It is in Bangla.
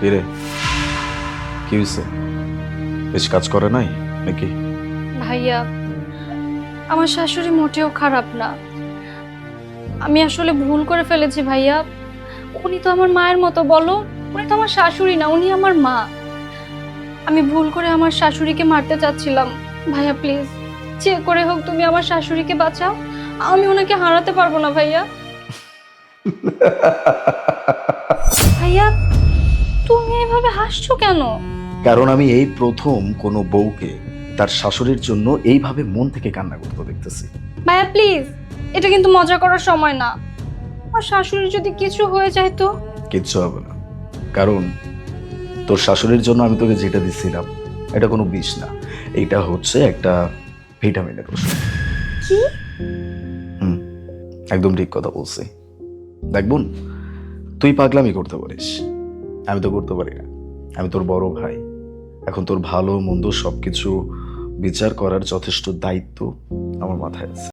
কিরে? কি হয়েছে বেশ কাজ করে নাই নাকি? ভাইয়া আমার শাশুড়ি মোটেও খারাপ না। আমি আসলে ভুল করে ফেলেছি ভাইয়া। উনি তো আমার মায়ের মতো বলো? উনি তো আমার শাশুড়ি না উনি আমার মা। আমি ভুল করে আমার শাশুড়িকে মারতে চাচ্ছিলাম। ভাইয়া প্লিজ যে করে হোক তুমি আমার শাশুড়িকে বাঁচাও। আমি ওনাকে হারাতে পারব না ভাইয়া। ভাইয়া তুমি এভাবে হাসছো কেন? কারণ আমি এই প্রথম কোনো বউকে তার শাশুড়ির জন্য এইভাবে মন থেকে কান্না করতে দেখতেছি। ভাইয়া প্লিজ এটা কিন্তু মজা করার সময় না। আমার শাশুড়ির যদি কিছু হয়ে যায় তো? কিচ্ছু হবে না। কারণ তোর শাশুড়ির জন্য আমি তোকে যেটা দিছিলাম এটা কোনো বিষ না। এটা হচ্ছে একটা ভিটামিনের ওষুধ। কি? হুম একদম ঠিক কথা বলছি। দেখ বোন তুই পাগলামি করতে পারিস। আমি তো করতে পারি না। আমি তোর বড় ভাই। এখন তোর ভালো, মন্দ সব কিছু বিচার করার যথেষ্ট দায়িত্ব আমার মাথায় আছে।